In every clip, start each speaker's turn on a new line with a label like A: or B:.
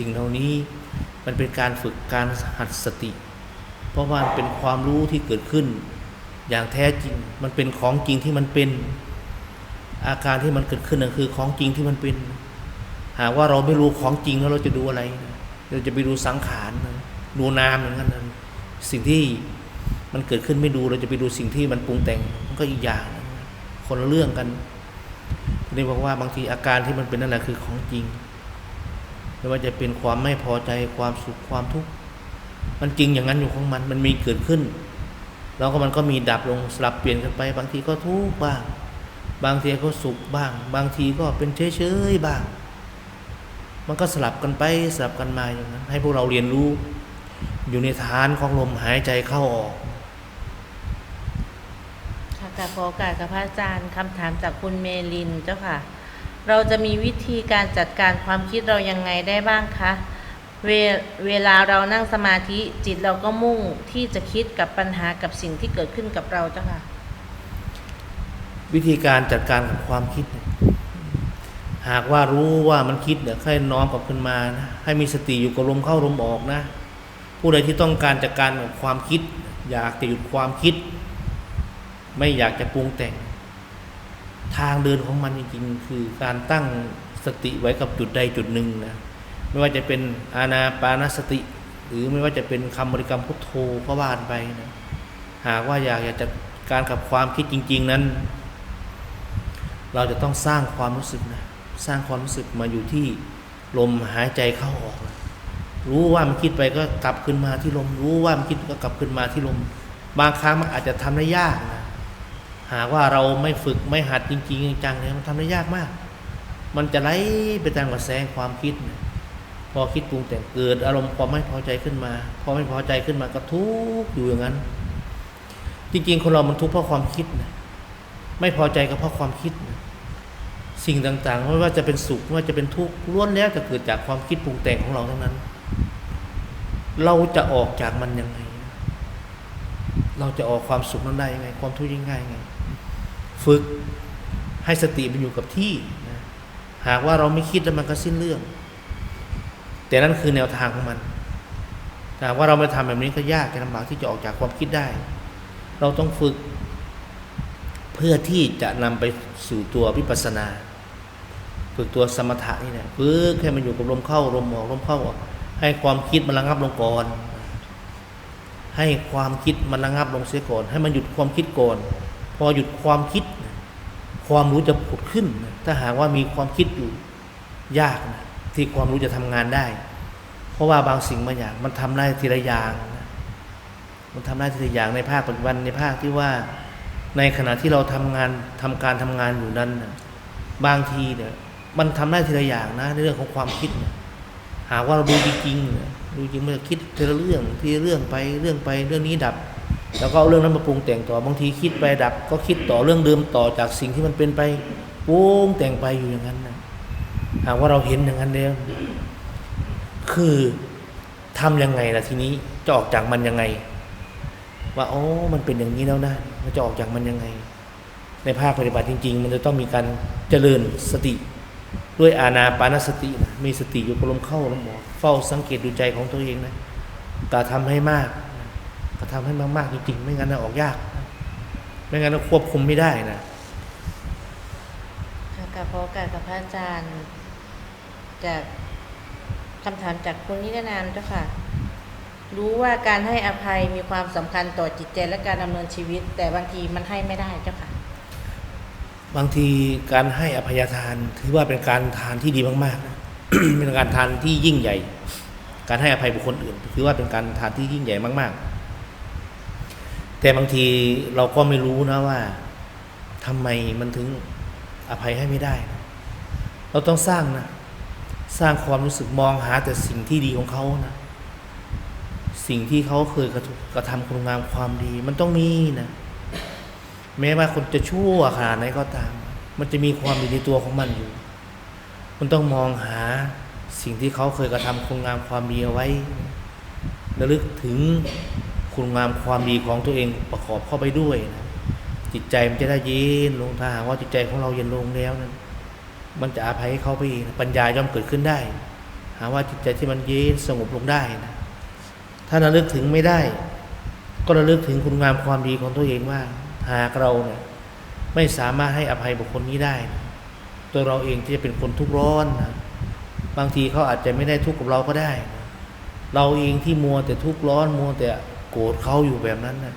A: สิ่งเหล่านี้มันเป็นการฝึกการหัดสติ เพราะว่ามันเป็นความรู้ที่เกิดขึ้น อย่างแท้จริงมันเป็นของจริงที่มันเป็นอาการที่มันเกิดขึ้นนั่นคือของจริงที่มันเป็น หากว่าเราไม่รู้ของจริงแล้วเราจะดูอะไร เราจะไปดูสังขารดูนามอย่างนั้นสิ่งที่มันเกิดขึ้นไม่ดูเราจะไปดูสิ่งที่มันปรุงแต่งมันก็อีกอย่างคนละเรื่องกันนี่บอกว่าบางทีอาการที่มันเป็นนั่นแหละคือของจริง ไม่ว่าจะเป็นความไม่พอใจความสุขความทุกข์มันจริงอย่างนั้นอยู่ของมันมันมีเกิดขึ้น แล้วก็มันก็มีดับลงสลับเปลี่ยนกันไป บางทีก็ทุกข์บ้าง บางทีก็สุขบ้าง บางทีก็เป็นเฉยๆบ้าง มันก็สลับกันไปสลับกันมาอย่างนั้น ให้พวกเราเรียนรู้อยู่ในฐานของลมหายใจเข้าออก
B: ค่ะขอโอกาสกับพระอาจารย์คำถามจากคุณเมลินเจ้าค่ะ เราจะมีวิธีการจัดการความคิดเรายังไงได้บ้างคะเวเวลาเรานั่งสมาธิจิตเราก็มุ่งที่จะคิดกับปัญหากับสิ่งที่เกิดขึ้นกับเราเจ้าค่ะ
A: วิธีการจัดการกับความคิด หากว่ารู้ว่ามันคิดเนี่ยวให้น้อมกลับขึ้นมานะให้มีสติอยู่กับลมเข้าลมออกนะ ผู้ใดที่ต้องการจัดการกับความคิด อยากจะหยุดความคิด ไม่อยากจะปรุงแต่ง ทางเดินของมันจริงๆ คือการตั้งสติไว้กับจุดใดจุดหนึ่งนะไม่ว่าจะเป็นอานาปานสติ หรือไม่ว่าจะเป็นคำบริกรรมพุทโธก็ว่านไปนะหากว่าอยากอยากจะการกับความคิดจริง ๆนั้น เราจะต้องสร้างความรู้สึกนะสร้างความรู้สึกมาอยู่ที่ลมหายใจเข้าออกนะรู้ว่ามันคิดไปก็กลับขึ้นมาที่ลม รู้ว่ามันคิดก็กลับขึ้นมาที่ลม บางครั้งมันอาจจะทำได้ยากนะ หากว่าเราไม่ฝึกไม่หัดจริง ๆ จังๆเนี่ยมันทำได้ยากมาก มันจะไหลไปตามกระแสความคิด พอคิดปรุงแต่งเกิดอารมณ์ความไม่พอใจขึ้นมา พอไม่พอใจขึ้นมาก็ทุกข์อยู่อย่างนั้น จริง ๆ คนเรามันทุกข์เพราะความคิดนะไม่พอใจก็เพราะความคิดนะสิ่งต่างๆไม่ว่าจะเป็นสุขไม่ว่าจะเป็นทุกข์ล้วนแล้วจะเกิดจากความคิดปรุงแต่งของเราทั้งนั้น เราจะออกจากมันยังไง เราจะออกความสุขนั้นได้ยังไง ความทุกข์ยังไงไง ฝึกให้สติมันอยู่กับที่นะหากว่าเราไม่คิดแล้วมันก็สิ้นเรื่อง แต่นั่นคือแนวทางของมันแต่หากว่าเราไม่ทำแบบนี้ก็ยากจะลำบากที่จะออกจากความคิดได้ เราต้องฝึก เพื่อที่จะนำไปสู่ตัววิปัสสนา ฝึกตัวสมถะนี่แหละฝึกให้มันอยู่กับลมเข้าลมออกลมเข้าออกให้ความคิดมันระงับลงก่อนให้ความคิดมันระงับลงเสียก่อน ให้มันหยุดความคิดก่อน พอหยุดความคิด ความรู้จะผุดขึ้น ถ้าหากว่ามีความคิดอยู่ยากนะที่ความรู้จะทำงานได้ เพราะว่าบางสิ่งบางอย่างมันทำได้ทีละอย่างนะมันทำได้ทีละอย่างในภาคปัจจุบันในภาคที่ว่าในขณะที่เราทำงานทำการทำงานอยู่นั้นนะบางทีเนี่ยมันทำได้ทีละอย่างนะในเรื่องของความคิดนี่ยหากว่าเราดูจริงๆนี่ยดูจริงมันจะคิดทีละเรื่องทีละเรื่องไปเรื่องไปเรื่องนี้ดับ แล้วก็เอาเรื่องนั้นมาปรุงแต่งต่อบางทีคิดไปดับ ก็คิดต่อเรื่องเดิมต่อจากสิ่งที่มันเป็นไปปรุงแต่งไปอยู่อย่างนั้นนะหากว่าเราเห็นอย่างนั้นแล้วคือทำยังไงล่ะทีนี้จะออกจากมันยังไง ว่าอ๋อมันเป็นอย่างนี้แล้วนะมันจะออกจากมันยังไง ในภาคปฏิบัติจริง ๆ มันจะต้องมีการเจริญสติ ด้วยอาณาปานสตินะมีสติอยู่กับลมเข้าลมออกเฝ้าสังเกตดูใจของตัวเองนะกระทำให้มาก กระทำให้มากๆจริงๆไม่งั้นนะออกยากนะไม่งั้นนะควบคุมไม่ได้นะ
B: ค่ะกับขอโอกาสกับพระอาจารย์ จากคำถามจากคุณนิรนามเจ้าค่ะ รู้ว่าการให้อภัยมีความสำคัญต่อจิตใจและการดำเนินชีวิต แต่บางทีมันให้ไม่ได้เจ้าค่ะ
A: บางทีการให้อภัยทานถือว่าเป็นการทานที่ดีมากๆนะเป็นการทานที่ยิ่งใหญ่ การให้อภัยบุคคลอื่นถือว่าเป็นการทานที่ยิ่งใหญ่มาก ๆ แต่บางทีเราก็ไม่รู้นะว่าทำไมมันถึงอภัยให้ไม่ได้ เราต้องสร้างนะ สร้างความรู้สึกมองหาแต่สิ่งที่ดีของเขานะสิ่งที่เขาเคยกระทำกระทำคุณงามความดี มันต้องมีนะแม้ว่าคนจะชั่วขนาดไหนก็ตาม มันจะมีความดีในตัวของมันอยู่ มันต้องมองหาสิ่งที่เขาเคยกระทำคุณงามความดีเอาไว้ระลึกถึง คุณงามความดีของตัวเองประกอบเข้าไปด้วยนะจิตใจมันจะได้เย็นลงถ้าหากว่าจิตใจของเราเย็นลงแล้วนั้นมันจะอภัยให้เขาไปเองปัญญาย่อมเกิดขึ้นได้ หาว่าจิตใจที่มันเย็นสงบลงได้นะถ้าระลึกถึงไม่ได้ ก็ระลึกถึงคุณงามความดีของตัวเองว่า หากเราเนี่ยไม่สามารถให้อภัยบุคคลนี้ได้นะตัวเราเองที่จะเป็นคนทุกข์ร้อนนะบางทีเขาอาจจะไม่ได้ทุกข์กับเราก็ได้นะเราเองที่มัวแต่ทุกข์ร้อนมัวแต่ โกรธเขาอยู่แบบนั้นนะ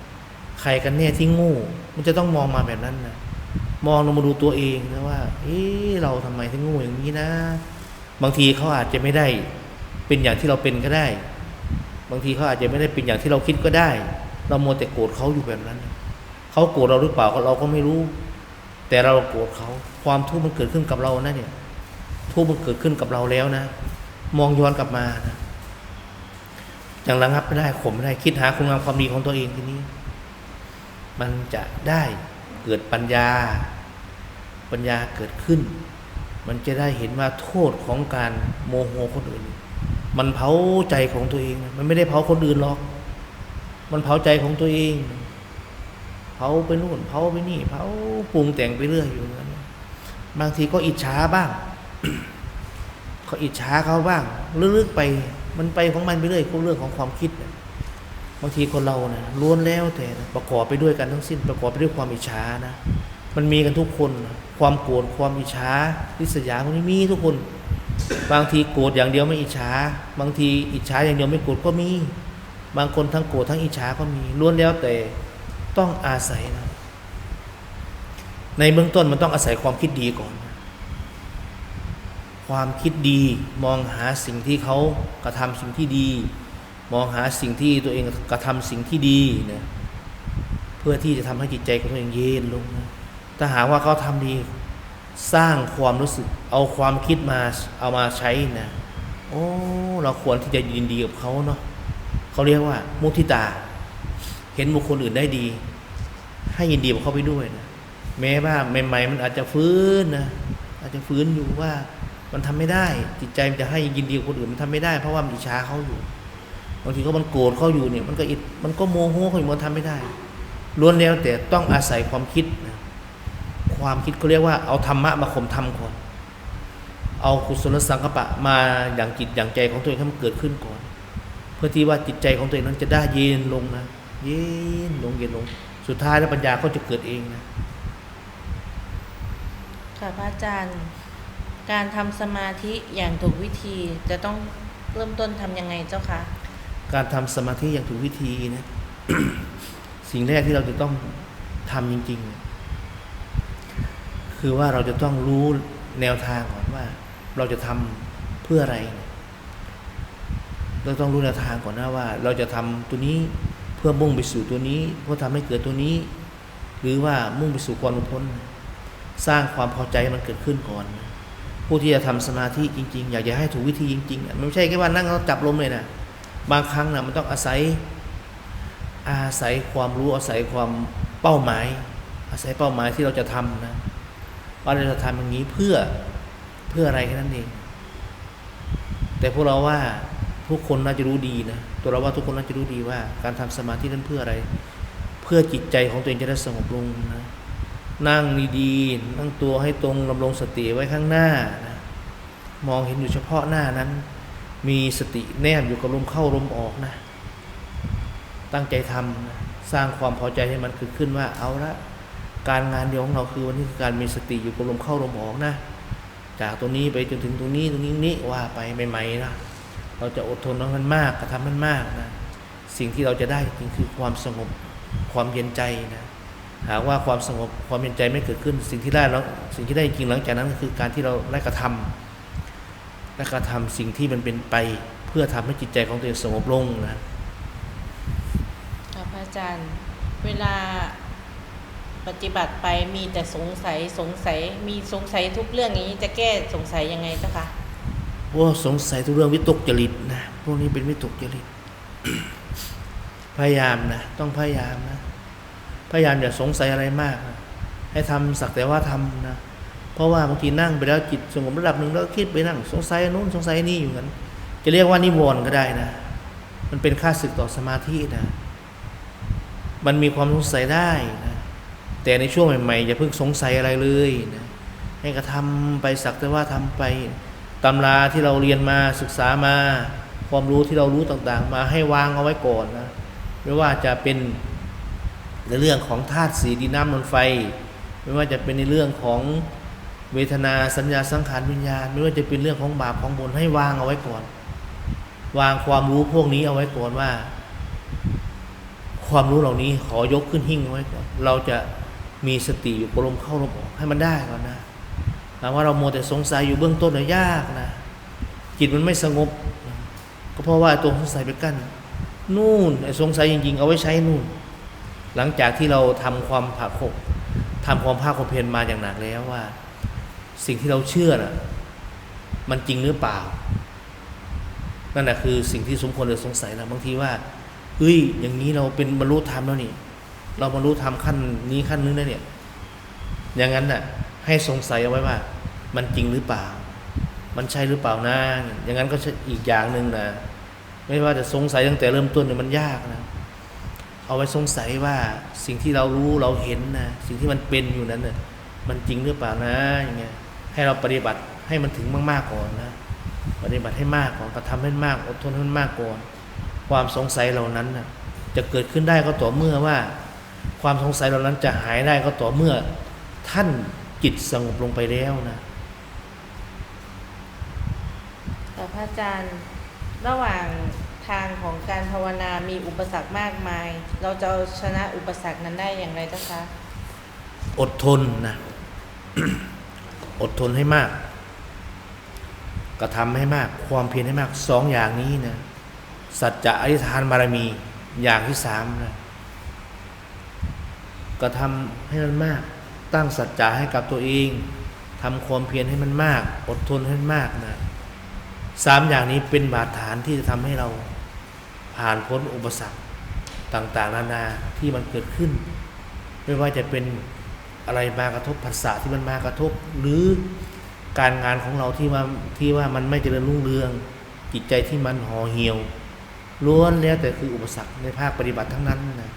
A: ใครกันแน่ที่งูมันจะต้องมองมาแบบนั้นนะมองลงมาดูตัวเองนะว่า เอ๊เราทำไมถึงงูอย่างนี้นะ บางทีเขาอาจจะไม่ได้เป็นอย่างที่เราเป็นก็ได้ บางทีเขาอาจจะไม่ได้เป็นอย่างที่เราคิดก็ได้ เรามัวแต่โกรธเขาอยู่แบบนั้น เขาโกรธเราหรือเปล่าเราก็ไม่รู้ แต่เราโกรธเขาความทุกข์มันเกิดขึ้นกับเรานะเนี่ย ทุกข์มันเกิดขึ้นกับเราแล้วนะ มองย้อนกลับมานะ ยังระงับไม่ได้ข่มไม่ได้ คิดหาคุณงามความดีของตัวเองทีนี้ มันจะได้เกิดปัญญา ปัญญาเกิดขึ้น มันจะได้เห็นว่าโทษของการโมโหคนอื่น มันเผาใจของตัวเอง มันไม่ได้เผาคนอื่นหรอก มันเผาใจของตัวเองเผาไปนู่นเผาไปนี่เผาปรุงแต่งไปเรื่อยอยู่นั้นบางทีก็อิจฉาบ้าง เขาอิจฉาเขาบ้างลึกๆไป มันไปของมันไปเรื่อยพวกเรื่องของความคิดบางทีคนเรานะล้วนแล้วแต่ประกอบไปด้วยกันทั้งสิ้น ประกอบไปด้วยความอิจฉานะมันมีกันทุกคน ความโกรธความอิจฉาริษยาพวกนี้มีทุกคน บางทีโกรธอย่างเดียวไม่อิจฉาบางทีอิจฉาอย่างเดียวไม่โกรธก็มี บางคนทั้งโกรธทั้งอิจฉาก็มีล้วนแล้วแต่ต้องอาศัยนะในเบื้องต้นมันต้องอาศัยความคิดดีก่อน ความคิดดีมองหาสิ่งที่เขากระทำสิ่งที่ดี มองหาสิ่งที่ตัวเองกระทำสิ่งที่ดีนะเพื่อที่จะทำให้จิตใจของตัวเองเย็นลงนะถ้าหากว่าเขาทำดีสร้างความรู้สึกเอาความคิดมาเอามาใช้นะโอ้เราควรที่จะยินดีกับเขาเนาะเขาเรียกว่า มุทิตา เห็นบุคคลอื่นได้ดี ให้ยินดีกับเขาไปด้วยนะแม้ว่าใหม่ๆมันอาจจะฟื้นนะอาจจะฟื้นอยู่ว่า มันทำไม่ได้ จิตใจมันจะให้ยินดีกับคนอื่นมันทำไม่ได้ เพราะว่ามันอิจฉาเขาอยู่บางทีเขามันโกรธเขาอยู่เนี่ยมันก็อิดมันก็โมโหเขาอยู่มันทำไม่ได้ล้วนแล้วแต่ต้องอาศัยความคิดนะความคิดเขาเรียกว่าเอาธรรมะมาข่มธรรมก่อนเอากุศลสังกปะมาอย่างจิตอย่างใจของตัวเองให้มันเกิดขึ้นก่อน เพื่อที่ว่าจิตใจของตัวเองนั้นจะได้เย็นลงนะเย็นลงเย็นลง สุดท้ายแล้วปัญญาก็จะเกิดเองนะ
B: ค่ะพระอาจารย์ การทำสมาธิอย่างถูกวิธีจะต้องเริ่มต้นทำยังไงเจ้าคะ
A: การทำสมาธิอย่างถูกวิธีนะสิ่งแรกที่เราจะต้องทำจริง ๆ คือว่าเราจะต้องรู้แนวทางก่อนว่า เราจะทำเพื่ออะไร เราต้องรู้แนวทางก่อนนะว่า เราจะทำตัวนี้เพื่อมุ่งไปสู่ตัวนี้ เพื่อทำให้เกิดตัวนี้ หรือว่ามุ่งไปสู่ความหลุดพ้น สร้างความพอใจให้มันเกิดขึ้นก่อน ผู้ที่จะทำสมาธิจริง ๆ อยากจะให้ถูกวิธีจริงๆมันไม่ใช่แค่ว่านั่งแล้วจับลมเลยนะบางครั้งนะมันต้องอาศัยอาศัยความรู้อาศัยความเป้าหมาย อาศัยเป้าหมายที่เราจะทำนะว่าเราจะทำอย่างนี้เพื่อเพื่ออะไรแค่นั้นเองแต่พวกเราว่าทุกคนน่าจะรู้ดีนะตัวเราว่าทุกคนน่าจะรู้ดีว่า การทำสมาธินั้นเพื่ออะไร เพื่อจิตใจของตัวเองจะได้สงบลงนะ นั่งดีๆนั่งตัวให้ตรงลำลงสติไว้ข้างหน้านะมองเห็นอยู่เฉพาะหน้านั้น มีสติแนบอยู่กับลมเข้าลมออกนะ ตั้งใจทำนะสร้างความพอใจให้มันเกิดขึ้นว่าเอาละการงานเดียวของเราคือวันนี้คือการมีสติอยู่กับลมเข้าลมออกนะ จากตรงนี้ไปจนถึงตรงนี้ตรงนี้นี้ว่าไปใหม่ๆนะเราจะอดทนมันมากกระทำมันมากนะสิ่งที่เราจะได้จริงคือความสงบความเย็นใจนะ หากว่าความสงบความเย็นใจไม่เกิดขึ้น สิ่งที่ได้แล้วสิ่งที่ได้จริงหลังจากนั้นก็คือการที่เราได้กระทำได้กระทำสิ่งที่มันเป็นไป เพื่อทำให้จิตใจของตัวเองสงบลงนะ
B: ค่ะพระอาจารย์เวลาปฏิบัติไปมีแต่สงสัยสงสัยมีสงสัยทุกเรื่องอย่างนี้จะแก้สงสัยยังไงเจ้าคะ
A: พวกสงสัยทุกเรื่องวิตกจริตนะพวกนี้เป็นวิตกจริต พยายามนะต้องพยายามนะ พยายามอย่าสงสัยอะไรมากนะให้ทำสักแต่ว่าทำนะเพราะว่าบางทีนั่งไปแล้วจิตสงบระดับหนึ่งแล้วคิดไปนั่ง สงสัยนู้นสงสัยนี่อยู่กันจะเรียกว่านิวรณ์ก็ได้นะ มันเป็นค่าศึกต่อสมาธินะ มันมีความสงสัยได้นะแต่ในช่วงใหม่ๆอย่าเพิ่งสงสัยอะไรเลยนะให้กระทำไปสักแต่ว่าทำไปตำราที่เราเรียนมาศึกษามา ความรู้ที่เรารู้ต่างๆ มาให้วางเอาไว้ก่อนนะไม่ว่าจะเป็น ในเรื่องของธาตุสีดินน้ำลมไฟ ไม่ว่าจะเป็นในเรื่องของเวทนาสัญญาสังขารวิญญาณ ไม่ว่าจะเป็นเรื่องของบาปของบุญให้วางเอาไว้ก่อน วางความรู้พวกนี้เอาไว้ก่อนว่า ความรู้เหล่านี้ขอยกขึ้นหิ้งเอาไว้ก่อน เราจะมีสติอยู่กลมเข้าลมออกให้มันได้ก่อนนะถามว่าเราโมแต่สงสัยอยู่เบื้องต้นเนี่ยยากนะจิตมันไม่สงบ ก็เพราะว่าตัวสงสัยไปกั้นนู่นไอ้สงสัยจริงๆ เอาไว้ใช้นู่น หลังจากที่เราทำความผาคบทำความภาคความเพียรมาอย่างหนักแล้วว่า สิ่งที่เราเชื่อน่ะมันจริงหรือเปล่า นั่นแหะคือสิ่งที่สมควรจะสงสัยนะบางทีว่าเฮ้ย อย่างนี้เราเป็นบรรลุธรรมแล้วนี่ เราบรรลุธรรมขั้นนี้ขั้นนึงแล้วเนี่ย อย่างนั้นน่ะ ให้สงสัยเอาไว้ว่า มันจริงหรือเปล่า มันใช่หรือเปล่านะอย่างนั้นก็อีกอย่างหนึ่งนะไม่ว่าจะสงสัยตั้งแต่เริ่มต้นเนี่ยมันยากนะ เอาไว้สงสัยว่าสิ่งที่เรารู้เราเห็นนะสิ่งที่มันเป็นอยู่นั้นเน่ะมันจริงหรือเปล่านะอย่างเงี้ยให้เราปฏิบัติให้มันถึงมากๆก่อนนะปฏิบัติให้มากก่อนกระทำให้มากอดทนให้มันมากก่อน ความสงสัยเหล่านั้นนะจะเกิดขึ้นได้ก็ต่อเมื่อว่า ความสงสัยเหล่านั้นจะหายได้ก็ต่อเมื่อ ท่านจิตสงบลงไปแล้วนะ
B: แต่พระอาจารย์ระหว่าง ทางของการภาวนามีอุปสรรคมากมาย เราจะชนะอุปสรรคนั้นได้อย่างไรเจ้าคะ
A: อดทนนะ อดทนให้มาก กระทำให้มาก ความเพียรให้มากสองอย่างนี้นะสัจจะอธิษฐานบารมีอย่างที่สามนะกระทำให้มันมาก ตั้งสัจจะให้กับตัวเองทำความเพียรให้มันมาก อดทนให้มันมากนะสามอย่างนี้เป็นบาดฐานที่จะทำให้เรา ผ่านพ้นอุปสรรคต่างๆ นานาที่มันเกิดขึ้น ไม่ว่าจะเป็นอะไรมากระทบภาษาที่มันมากระทบ หรือการงานของเราที่ว่าที่ว่ามันไม่เจริญรุ่งเรือง จิตใจที่มันห่อเหี่ยวล้วนแล้วแต่คืออุปสรรคในภาคปฏิบัติทั้งนั้นนะ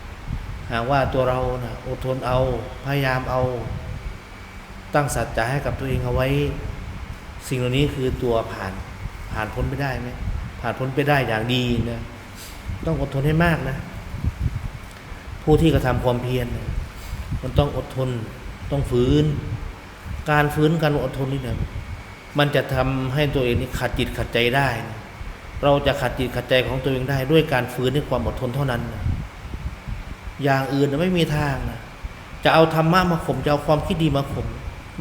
A: หากว่าตัวเรานะอดทนเอาพยายามเอา ตั้งสัจจะให้กับตัวเองเอาไว้ สิ่งเหล่านี้คือตัวผ่านผ่านพ้นไปได้ไหมผ่านพ้นไปได้อย่างดีนะ ต้องอดทนให้มากนะ ผู้ที่กระทำความเพียรมันต้องอดทน ต้องฝืน การฝืนการอดทนนี่เนี่ยมันจะทำให้ตัวเองนี่ขัดจิตขัดใจได้ เราจะขัดจิตขัดใจของตัวเองได้ ด้วยการฝืนด้วยความอดทนเท่านั้นนะอย่างอื่นไม่มีทางนะจะเอาธรรมะมาข่มจะเอาความคิดดีมาข่ม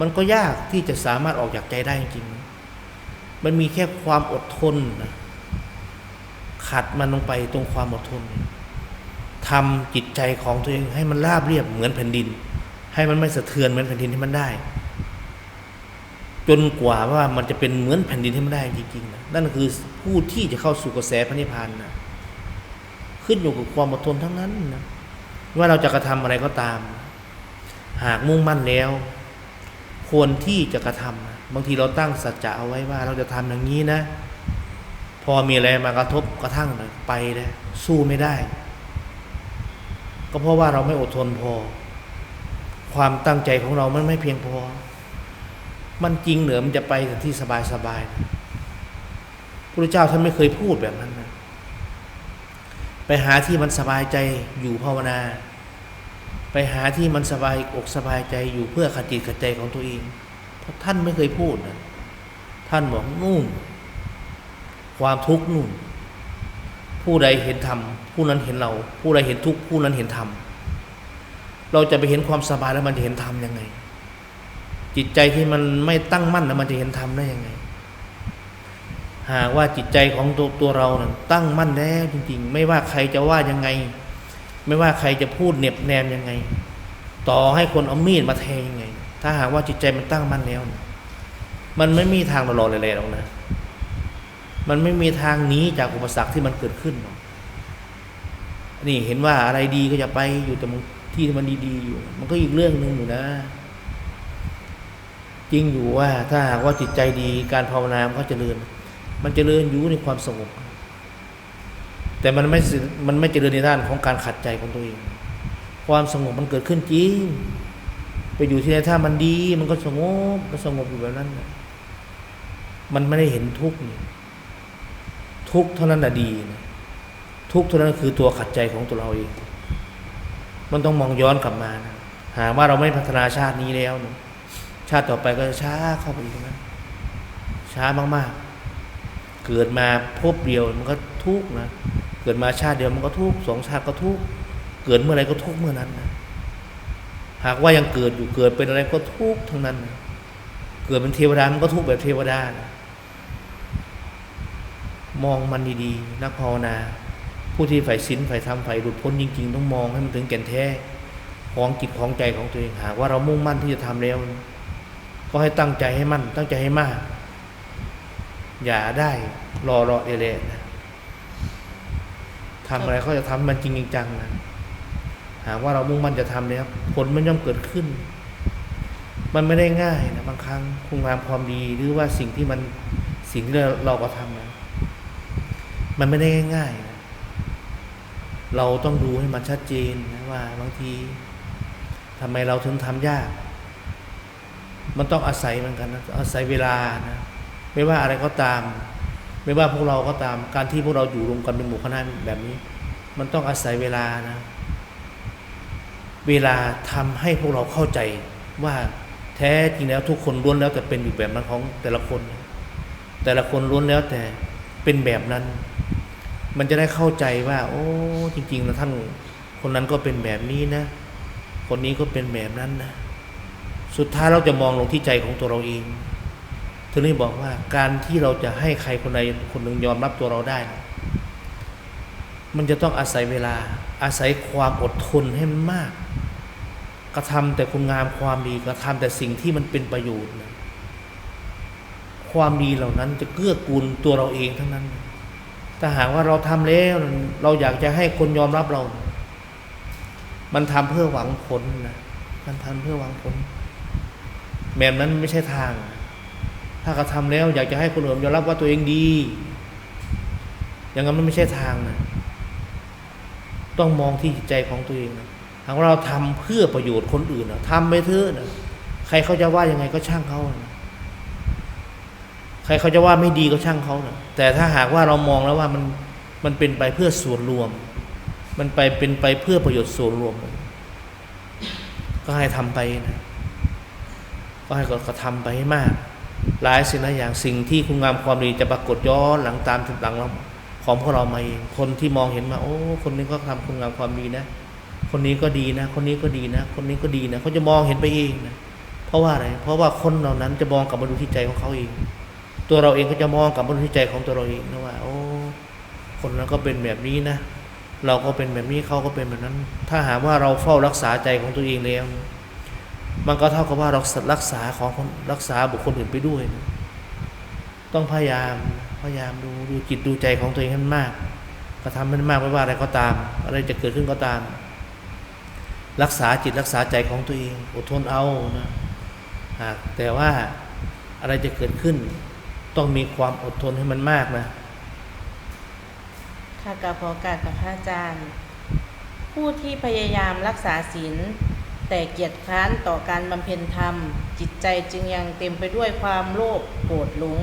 A: มันก็ยากที่จะสามารถออกจากใจได้จริง มันมีแค่ความอดทนนะ ขัดมันลงไปตรงความอดทนทำจิตใจของตัวเองให้มันราบเรียบเหมือนแผ่นดิน ให้มันไม่สะเทือนเหมือนแผ่นดินที่มันได้ จนกว่าว่ามันจะเป็นเหมือนแผ่นดินที่มันได้จริงๆนะนั่นคือผู้ที่จะเข้าสู่กระแสพระนิพพานนะขึ้นอยู่กับความอดทนทั้งนั้นนะว่าเราจะกระทำอะไรก็ตาม หากมุ่งมั่นแล้ว ควรที่จะกระทำนะบางทีเราตั้งสัจจะเอาไว้ว่าเราจะทำอย่างนี้นะ พอมีอะไรมากระทบกระทั่งไปเลยสู้ไม่ได้ ก็เพราะว่าเราไม่อดทนพอ ความตั้งใจของเรามันไม่เพียงพอ มันจริงเหนือมันจะไปที่สบายสบายนะพระเจ้าท่านไม่เคยพูดแบบนั้นนะไปหาที่มันสบายใจอยู่ภาวนา ไปหาที่มันสบายอกสบายใจอยู่เพื่อขจิตขใจของตัวเอง เพราะท่านไม่เคยพูดนะท่านบอกนู่น ความทุกข์นู่น ผู้ใดเห็นธรรมผู้นั้นเห็นเรา ผู้ใดเห็นทุกข์ผู้นั้นเห็นธรรมเราจะไปเห็นความสบายแล้วมันจะเห็นธรรมยังไง จิตใจที่มันไม่ตั้งมั่นแล้วมันจะเห็นธรรมได้ยังไง หากว่าจิตใจของตัวตัวเรานะตั้งมั่นแล้วจริง ๆ ไม่ว่าใครจะว่ายังไง ไม่ว่าใครจะพูดเหน็บแนมยังไง ต่อให้คนเอามีดมาแทงยังไง ถ้าหากว่าจิตใจมันตั้งมั่นแล้วนะมันไม่มีทางหลอๆเลยๆหรอกนะ มันไม่มีทางหนีจากอุปสรรคที่มันเกิดขึ้นนี่เห็นว่าอะไรดีก็จะไปอยู่แต่ที่ที่มันดีๆอยู่ มันก็อีกเรื่องหนึ่งอยู่นะ จริงอยู่ว่าถ้าหากว่าจิตใจดีการภาวนามันก็เจริญ มันเจริญอยู่ในความสงบแต่มันไม่สิมันไม่เจริญในด้านของการขัดใจของตัวเอง ความสงบมันเกิดขึ้นจริงไปอยู่ที่ไหนถ้ามันดี มันก็สงบมันสงบอยู่แบบนั้น มันไม่ได้เห็นทุกข์นี่ ทุกเท่านั้นนะดีนะทุกเท่านั้นคือตัวขัดใจของตัวเราเอง มันต้องมองย้อนกลับมานะหากว่าเราไม่พัฒนาชาตินี้แล้วนะชาติต่อไปก็ช้าเข้าไปอีกนะช้ามากๆ เกิดมาพบเดียวมันก็ทุกนะ เกิดมาชาติเดียวมันก็ทุกสองชาติก็ทุกเกิดเมื่อไรก็ทุกเมื่อนั้นนะหากว่ายังเกิดอยู่เกิดเป็นอะไรก็ทุกทั้งนั้นนะเกิดเป็นเทวดามันก็ทุกแบบเทวดานะ มองมันดีๆนักภาวนา ผู้ที่ใฝ่ศีลใฝ่ธรรมใฝ่หลุดพ้นจริง ๆ ต้องมองให้มันถึงแก่นแท้ของจิตของใจของตัวเองหากว่าเรามุ่งมั่นที่จะทำแล้ว ก็ให้ตั้งใจให้มั่น ตั้งใจให้มาก อย่าได้รอรอเอเลนะทำอะไรก็จะทำมันจริงจังนะหากว่าเรามุ่งมั่นจะทำแล้วผลมันย่อมเกิดขึ้น มันไม่ได้ง่ายนะบางครั้งคุณงามความดีหรือว่าสิ่งที่มันสิ่งที่เราเราก็ทำนะ มันไม่ได้ง่ายๆ เราต้องดูให้มันชัดเจนนะว่าบางทีทำไมเราถึงทำยาก มันต้องอาศัยเหมือนกันนะอาศัยเวลานะไม่ว่าอะไรก็ตาม ไม่ว่าพวกเราก็ตาม การที่พวกเราอยู่รวมกันเป็นหมู่คณะแบบนี้ มันต้องอาศัยเวลานะ เวลาทำให้พวกเราเข้าใจว่าแท้จริงแล้วทุกคนล้วนแล้วแต่เป็นอยู่แบบนั้นของแต่ละคน แต่ละคนล้วนแล้วแต่เป็นแบบนั้น มันจะได้เข้าใจว่า โอ้จริงๆนะท่านคนนั้นก็เป็นแบบนี้นะ คนนี้ก็เป็นแบบนั้นนะ สุดท้ายเราจะมองลงที่ใจของตัวเราเองถึงได้บอกว่าการที่เราจะให้ใครคนใดคนหนึ่งยอมรับตัวเราได้ มันจะต้องอาศัยเวลา อาศัยความอดทนให้มันมาก กระทำแต่คุณงามความดีกระทำแต่สิ่งที่มันเป็นประโยชน์ ความดีเหล่านั้นจะเกื้อกูลตัวเราเองทั้งนั้น ถ้าหากว่าเราทำแล้วเราอยากจะให้คนยอมรับเรา มันทำเพื่อหวังผลนะมันทำเพื่อหวังผลแบบนั้นไม่ใช่ทาง ถ้ากระทำแล้ว อยากจะให้คนอื่นยอมรับว่าตัวเองดี อย่างนั้นมันไม่ใช่ทางนะต้องมองที่จิตใจของตัวเองนะหากว่าเราทำเพื่อประโยชน์คนอื่นนะทำไปเถอะนะใครเขาจะว่ายังไงก็ช่างเขานะ ใครเขาจะว่าไม่ดีก็ช่างเขานะแต่ถ้าหากว่าเรามองแล้วว่ามันมันเป็นไปเพื่อส่วนรวม มันไปเป็นไปเพื่อประโยชน์ส่วนรวม ก็ให้ทำไปนะก็ให้ก็ทำไปให้มาก หลายสิ่งหลายอย่างสิ่งที่คุณงามความดีจะปรากฏย้อนหลังตามหลังเราของพวกเรามาเองคนที่มองเห็นมาโอ้ คนนี้ก็ทำคุณงามความดีนะ คนนี้ก็ดีนะ คนนี้ก็ดีนะ คนนี้ก็ดีนะเขาจะมองเห็นไปเองนะเพราะว่าอะไร เพราะว่าคนเหล่านั้นจะมองกลับมาดูที่ใจของเขาเอง ตัวเราเองก็จะมองกลับมาดูที่ใจของตัวเราเองนะว่า โอ้ คนนั้นก็เป็นแบบนี้นะ เราก็เป็นแบบนี้เขาก็เป็นแบบนั้น ถ้าหากว่าเราเฝ้ารักษาใจของตัวเองแล้ว มันก็เท่ากับว่าเรารักษาของคนรักษาบุคคลอื่นไปด้วยนะต้องพยายามพยายามดูดูจิตดูใจของตัวเองให้มากกระทำให้มากไม่ว่าอะไรก็ตาม อะไรจะเกิดขึ้นก็ตาม รักษาจิตรักษาใจของตัวเองอดทนเอานะหากแต่ว่าอะไรจะเกิดขึ้น ต้องมีความอดทนให้มันมากนะ
B: ค่ะกับขอโอกาสกับพระอาจารย์ ผู้ที่พยายามรักษาศีลแต่เกียจคร้านต่อการบำเพ็ญธรรม จิตใจจึงยังเต็มไปด้วยความโลภโกรธหลง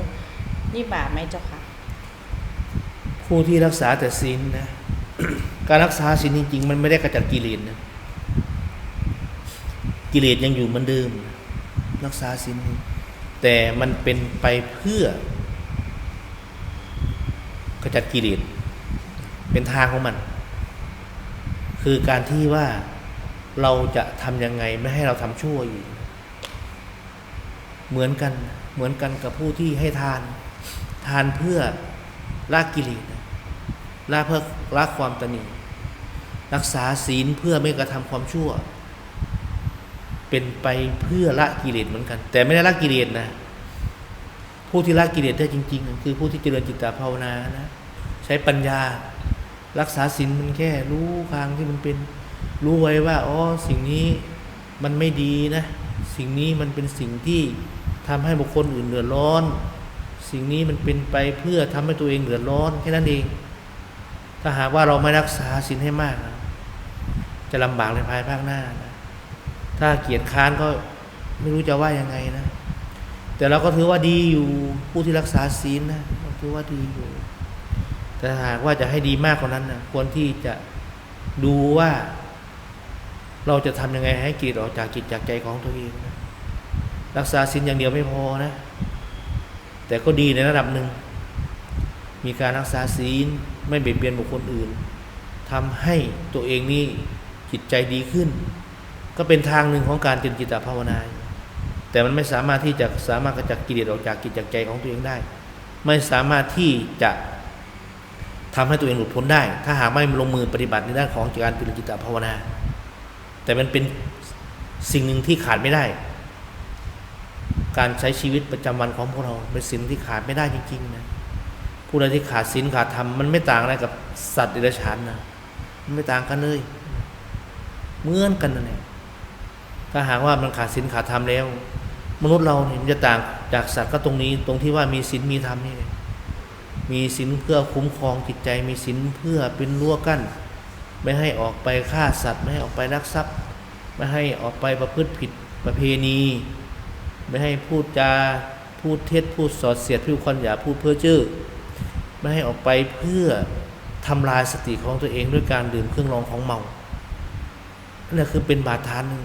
B: นี่บาปไหมเจ้าค่ะ
A: ผู้ที่รักษาแต่ศีลนะ การรักษาศีลจริงๆมันไม่ได้กระจัดกิเลสนะกิเลสยังอยู่เหมือนเดิม รักษาศีล แต่มันเป็นไปเพื่อ กระจัดกิเลสเป็นทางของมัน คือการที่ว่าเราจะทำยังไงไม่ให้เราทำชั่วอีกเหมือนกันเหมือนกันกับผู้ที่ให้ทาน ทานเพื่อละกิเลสละเพื่อละความตนีรักษาศีลเพื่อไม่กระทำความชั่ว เป็นไปเพื่อละกิเลสเหมือนกัน แต่ไม่ได้ละกิเลสนะ ผู้ที่ละกิเลสได้จริง ๆ คือผู้ที่เจริญจิตตภาวนานะใช้ปัญญารักษาศีลมันแค่รู้ทางที่มันเป็นรู้ไว้ว่าอ๋อสิ่งนี้มันไม่ดีนะ สิ่งนี้มันเป็นสิ่งที่ทำให้บุคคลอื่นเดือดร้อน สิ่งนี้มันเป็นไปเพื่อทำให้ตัวเองเดือดร้อนแค่นั้นเอง ถ้าหากว่าเราไม่รักษาศีลให้มากนะจะลำบากในภายภาคหน้านะ ถ้าเกียรติค้านก็ไม่รู้จะว่ายังไงนะ แต่เราก็ถือว่าดีอยู่ผู้ที่รักษาศีลนะเราถือว่าดีอยู่ แต่หากว่าจะให้ดีมากกว่านั้นนะควรที่จะดูว่า เราจะทำยังไงให้กิเลสออกจากจิตจากใจของตัวเองนะรักษาศีลอย่างเดียวไม่พอนะ แต่ก็ดีในระดับหนึ่ง มีการรักษาศีลไม่เบียดเบียนบุคคลอื่นทำให้ตัวเองนี่จิตใจดีขึ้น ก็เป็นทางหนึ่งของการเจริญจิตภาวนา แต่มันไม่สามารถที่จะสามารถกระจัดกิเลสออกจากจิตจากใจของตัวเองได้ ไม่สามารถที่จะทำให้ตัวเองหลุดพ้นได้ ถ้าหากไม่ลงมือปฏิบัติในด้านของการเจริญจิตภาวนา แต่มันเป็นสิ่งหนึ่งที่ขาดไม่ได้ การใช้ชีวิตประจำวันของพวกเราเป็นสิ่งที่ขาดไม่ได้จริงๆนะผู้ใดที่ขาดศีลขาดธรรมมันไม่ต่างอะไรกับสัตว์เดรัจฉานนะมันไม่ต่างกันเลยเหมือนกันนั่นแหละ ถ้าหากว่ามันขาดศีลขาดธรรมแล้ว มนุษย์เราเนี่ยมันจะต่างจากสัตว์ก็ตรงนี้ ตรงที่ว่ามีศีลมีธรรมนี่เองมีศีลเพื่อคุ้มครองจิตใจ มีศีลเพื่อเป็นรั้วกั้น ไม่ให้ออกไปฆ่าสัตว์ ไม่ให้ออกไปลักทรัพย์ ไม่ให้ออกไปประพฤติผิดประเพณี ไม่ให้พูดจาพูดเท็จพูดสอดเสียดพูดคอนหยาพูดเพ้อเจ้อไม่ให้ออกไปเพื่อทำลายสติของตัวเองด้วยการดื่มเครื่องรองของเมานั่นแหละคือเป็นบาดฐานหนึ่ง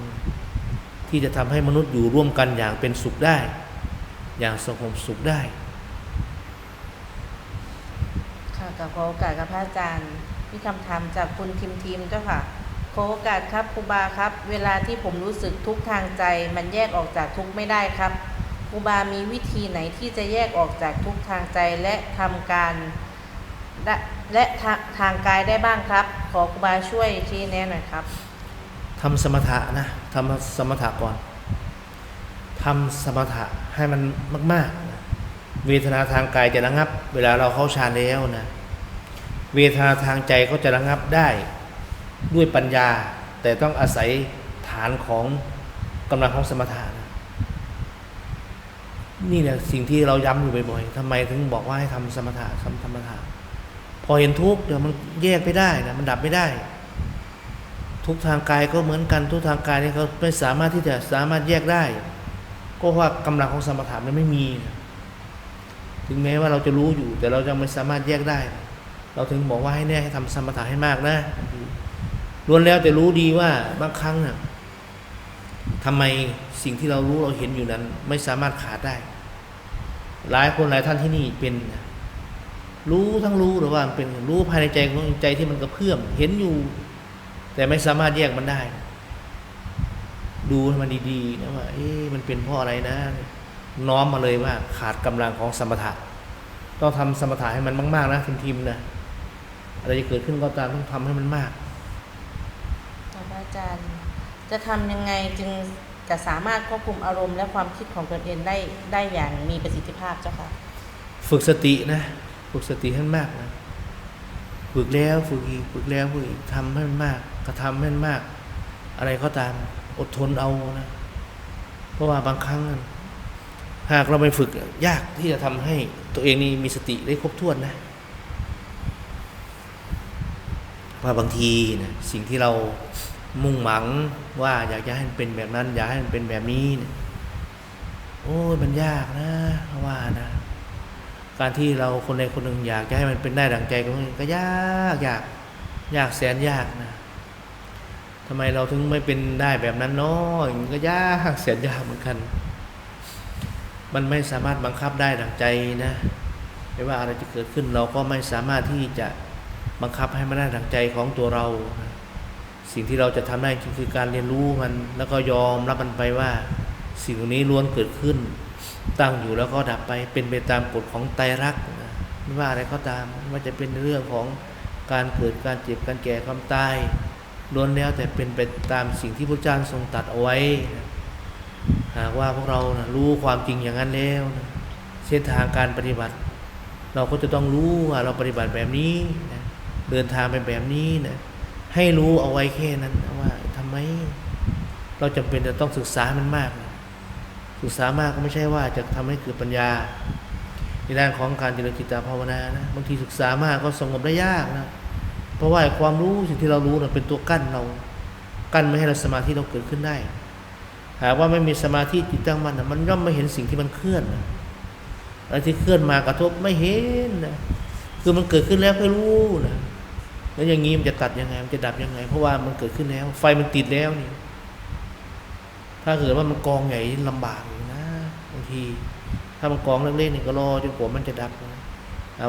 A: ที่จะทำให้มนุษย์อยู่ร่วมกันอย่างเป็นสุขได้ อย่างสงบสุขได้
B: ค่ะกับขอโอกาสกับพระอาจารย์มีคำถามจากคุณทีมทีมเจ้าค่ะขอโอกาสครับครูบาครับ เวลาที่ผมรู้สึกทุกทางใจ มันแยกออกจากทุกไม่ได้ครับครูบามีวิธีไหนที่จะแยกออกจากทุกทางใจและทำการและทาทางกายได้บ้างครับ ขอครูบาช่วยชี้แนะหน่อยครับ
A: ทำสมถะนะทำสมถะก่อนทำสมถะให้มันมากๆนะเวทนาทางกายจะระงับ เวลาเราเข้าฌานแล้วนะ เวทนาทางใจก็จะระงับได้ด้วยปัญญา แต่ต้องอาศัยฐานของกำลังของสมถะนะนี่แหละสิ่งที่เราย้ำอยู่บ่อยๆทำไมถึงบอกว่าให้ทำสมถะทำสมถะพอเห็นทุกข์เดี๋ยวมันแยกไม่ได้นะมันดับไม่ได้ ทุกทางกายก็เหมือนกันทุกทางกายนี่เขาไม่สามารถที่จะสามารถแยกได้ ก็ว่ากำลังของสมถะมันไม่มี ถึงแม้ว่าเราจะรู้อยู่ แต่เรายังไม่สามารถแยกได้ เราถึงบอกว่าให้แน่ให้ทำสมถะให้มากนะล้วนแล้วแต่รู้ดีว่าบางครั้งน่ะทำไมสิ่งที่เรารู้เราเห็นอยู่นั้น ไม่สามารถขาดได้ หลายคนหลายท่านที่นี่เป็น รู้ทั้งรู้หรือว่าเป็นรู้ภายในใจของใจที่มันกระเพื่อมเห็นอยู่ แต่ไม่สามารถแยกมันได้ ดูให้มันดีๆนะว่าเอ๊ะมันเป็นเพราะอะไรนะ น้อมมาเลยว่าขาดกำลังของสมถะ ต้องทำสมถะให้มันมาก ๆ นะทีมๆนะอะไรจะเกิดขึ้นก็ตามต้องทำให้มันมาก
B: ครับอาจารย์ จะทำยังไงจึงจะสามารถควบคุมอารมณ์และความคิดของตนเองได้ได้อย่างมีประสิทธิภาพเจ้าค่ะ
A: ฝึกสตินะฝึกสติให้มันมากนะ ฝึกแล้วฝึกอีกฝึกแล้วฝึกอีกทำให้มันมาก กระทำให้มันมาก อะไรก็ตามอดทนเอานะ เพราะว่าบางครั้ง หากเราไปฝึกยากที่จะทำให้ตัวเองนี่มีสติได้ครบถ้วนนะว่าบางทีนะสิ่งที่เรามุ่งหวังว่าอยากจะให้มันเป็นแบบนั้น อยากให้มันเป็นแบบนี้เนี่ยโอ้ยมันยากนะเพราะว่านะ การที่เราคนใดคนหนึ่งอยากจะให้มันเป็นได้ดังใจก็ยากยากยากแสนยากนะ ทำไมเราถึงไม่เป็นได้แบบนั้นเนาะอย่างนี้ก็ยากแสนยากเหมือนกัน มันไม่สามารถบังคับได้ดังใจนะไม่ว่าอะไรจะเกิดขึ้นเราก็ไม่สามารถที่จะบังคับให้มันได้ดังใจของตัวเรา สิ่งที่เราจะทำได้คือการเรียนรู้มัน แล้วก็ยอมรับมันไปว่า สิ่งนี้ล้วนเกิดขึ้น ตั้งอยู่แล้วก็ดับไปเป็นไปตามกฎของไตรลักษณ์ไม่ว่าอะไรก็ตามไม่ว่าจะเป็นเรื่องของการเกิดการเจ็บการแก่ความตาย ล้วนแล้วแต่เป็นไปตามสิ่งที่พระเจ้าทรงตัดเอาไว้ หากว่าพวกเรานะรู้ความจริงอย่างนั้นแล้วนะเส้นทางการปฏิบัติ เราก็จะต้องรู้ว่าเราปฏิบัติแบบนี้นะเดินทางไปแบบนี้นะให้รู้เอาไว้แค่นั้นว่าทำไม เราจำเป็นจะต้องศึกษามันมากนะศึกษามากก็ไม่ใช่ว่าจะทำให้เกิดปัญญา ในด้านของการเจริญจิตตภาวนานะบางทีศึกษามากก็สงบได้ยากนะ เพราะว่าความรู้สิ่งที่เรารู้นะเป็นตัวกั้นเรา กั้นไม่ให้เราสมาธิเราเกิดขึ้นได้ หากว่าไม่มีสมาธิจิตตั้งมันนะมันย่อมไม่เห็นสิ่งที่มันเคลื่อนนะอะไรที่เคลื่อนมากระทบไม่เห็นนะคือมันเกิดขึ้นแล้วก็รู้นะแล้วอย่างนี้มันจะตัดยังไงมันจะดับยังไง เพราะว่ามันเกิดขึ้นแล้ว ไฟมันติดแล้วนี่ ถ้าเกิดว่ามันกองใหญ่ลำบากอยู่นะบางที ถ้ามันกองเล็กๆนี่ก็รอจนกว่ามันจะดับนะ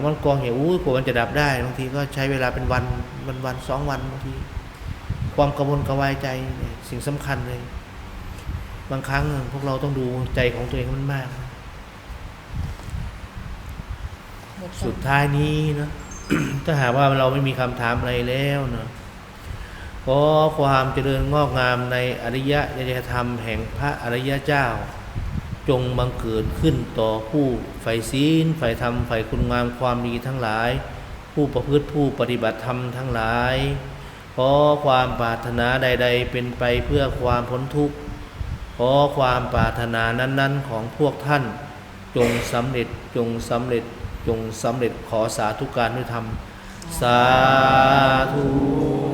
A: มันกองใหญ่อู้ยกว่ามันจะดับได้บางทีก็ใช้เวลาเป็นวันวันวันสองวันบางที ความกังวลกระวายใจเนี่ยสิ่งสำคัญเลย บางครั้งพวกเราต้องดูใจของตัวเองมันมากนะสุดท้ายนี้นะถ้าหากว่าเราไม่มีคำถามอะไรแล้วนะขอความเจริญงอกงามในอริยยธรรมแห่งพระอริยเจ้า จงบังเกิดขึ้นต่อผู้ใฝ่ศีลใฝ่ธรรมใฝ่คุณงามความดีทั้งหลาย ผู้ประพฤติผู้ปฏิบัติธรรมทั้งหลายขอความปรารถนาใด ๆ เป็นไปเพื่อความพ้นทุกข์ขอความปรารถนานั้น ๆ ของพวกท่าน จงสำเร็จจงสำเร็จจงสำเร็จขอสาธุการด้วยธรรม สาธุ